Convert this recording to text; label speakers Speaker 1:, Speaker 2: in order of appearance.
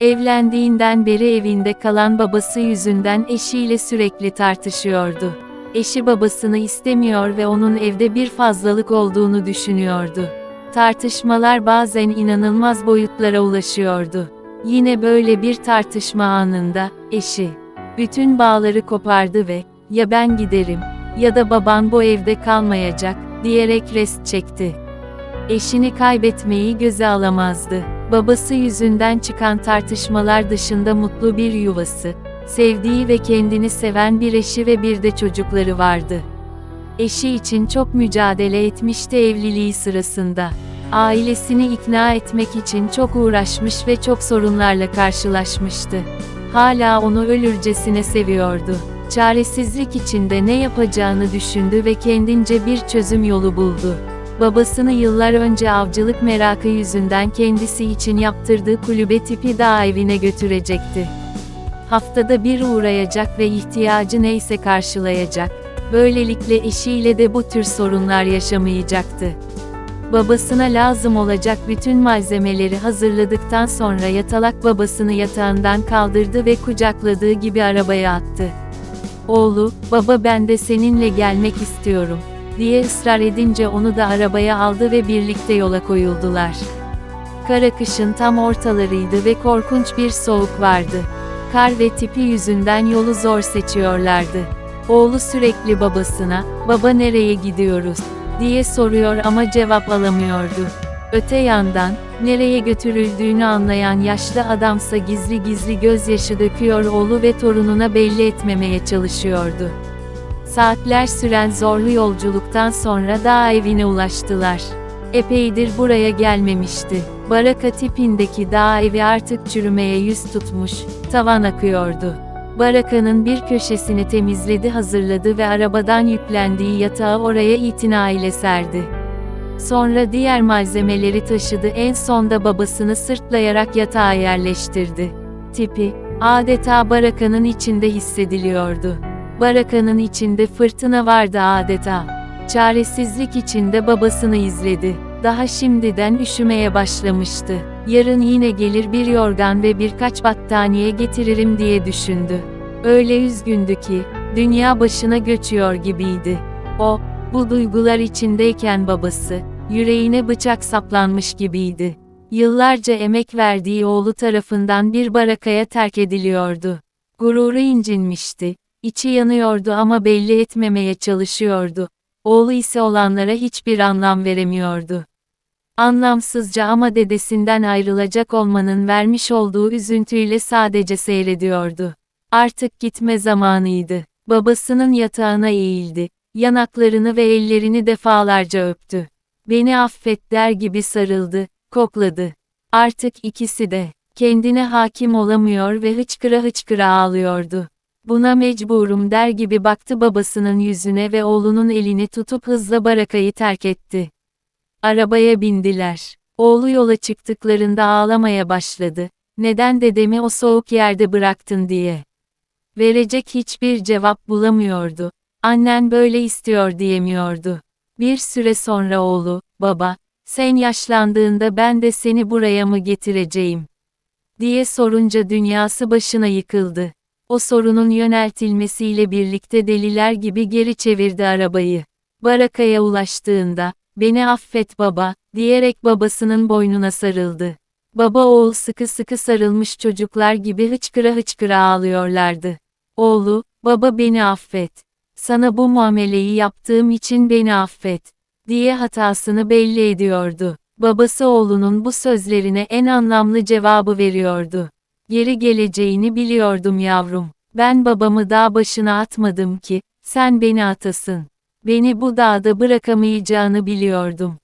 Speaker 1: Evlendiğinden beri evinde kalan babası yüzünden eşiyle sürekli tartışıyordu. Eşi babasını istemiyor ve onun evde bir fazlalık olduğunu düşünüyordu. Tartışmalar bazen inanılmaz boyutlara ulaşıyordu. Yine böyle bir tartışma anında, eşi, bütün bağları kopardı ve, ya ben giderim, ya da baban bu evde kalmayacak, diyerek rest çekti. Eşini kaybetmeyi göze alamazdı. Babası yüzünden çıkan tartışmalar dışında mutlu bir yuvası, sevdiği ve kendini seven bir eşi ve bir de çocukları vardı. Eşi için çok mücadele etmişti evliliği sırasında. Ailesini ikna etmek için çok uğraşmış ve çok sorunlarla karşılaşmıştı. Hala onu ölürcesine seviyordu. Çaresizlik içinde ne yapacağını düşündü ve kendince bir çözüm yolu buldu. Babasını yıllar önce avcılık merakı yüzünden kendisi için yaptırdığı kulübe tipi dağ evine götürecekti. Haftada bir uğrayacak ve ihtiyacı neyse karşılayacak. Böylelikle eşiyle de bu tür sorunlar yaşamayacaktı. Babasına lazım olacak bütün malzemeleri hazırladıktan sonra yatalak babasını yatağından kaldırdı ve kucakladığı gibi arabaya attı. Oğlu, baba ben de seninle gelmek istiyorum, diye ısrar edince onu da arabaya aldı ve birlikte yola koyuldular. Kara kışın tam ortalarıydı ve korkunç bir soğuk vardı. Kar ve tipi yüzünden yolu zor seçiyorlardı. Oğlu sürekli babasına, baba nereye gidiyoruz, diye soruyor ama cevap alamıyordu. Öte yandan, nereye götürüldüğünü anlayan yaşlı adamsa gizli gizli gözyaşı döküyor oğlu ve torununa belli etmemeye çalışıyordu. Saatler süren zorlu yolculuktan sonra dağ evine ulaştılar. Epeydir buraya gelmemişti. Baraka tipindeki dağ evi artık çürümeye yüz tutmuş, tavan akıyordu. Barakanın bir köşesini temizledi hazırladı ve arabadan yüklendiği yatağı oraya itinayla serdi. Sonra diğer malzemeleri taşıdı en sonda babasını sırtlayarak yatağa yerleştirdi. Tipi, adeta barakanın içinde hissediliyordu. Barakanın içinde fırtına vardı adeta. Çaresizlik içinde babasını izledi. Daha şimdiden üşümeye başlamıştı. Yarın yine gelir bir yorgan ve birkaç battaniye getiririm diye düşündü. Öyle üzgündü ki, dünya başına göçüyor gibiydi. O, bu duygular içindeyken babası, yüreğine bıçak saplanmış gibiydi. Yıllarca emek verdiği oğlu tarafından bir barakaya terk ediliyordu. Gururu incinmişti, içi yanıyordu ama belli etmemeye çalışıyordu. Oğlu ise olanlara hiçbir anlam veremiyordu. Anlamsızca ama dedesinden ayrılacak olmanın vermiş olduğu üzüntüyle sadece seyrediyordu. Artık gitme zamanıydı. Babasının yatağına eğildi. Yanaklarını ve ellerini defalarca öptü. Beni affet der gibi sarıldı, kokladı. Artık ikisi de kendine hakim olamıyor ve hıçkıra hıçkıra ağlıyordu. Buna mecburum der gibi baktı babasının yüzüne ve oğlunun elini tutup hızla barakayı terk etti. Arabaya bindiler. Oğlu yola çıktıklarında ağlamaya başladı. Neden dedemi o soğuk yerde bıraktın diye. Verecek hiçbir cevap bulamıyordu. Annen böyle istiyor diyemiyordu. Bir süre sonra oğlu, baba, sen yaşlandığında ben de seni buraya mı getireceğim? diye sorunca dünyası başına yıkıldı. O sorunun yöneltilmesiyle birlikte deliler gibi geri çevirdi arabayı. Barakaya ulaştığında, beni affet baba, diyerek babasının boynuna sarıldı. Baba oğul sıkı sıkı sarılmış çocuklar gibi hıçkıra hıçkıra ağlıyorlardı. Oğlu, baba beni affet. Sana bu muameleyi yaptığım için beni affet. diye hatasını belli ediyordu. Babası oğlunun bu sözlerine en anlamlı cevabı veriyordu. Geri geleceğini biliyordum yavrum. Ben babamı dağ başına atmadım ki, sen beni atasın. Beni bu dağda bırakamayacağını biliyordum.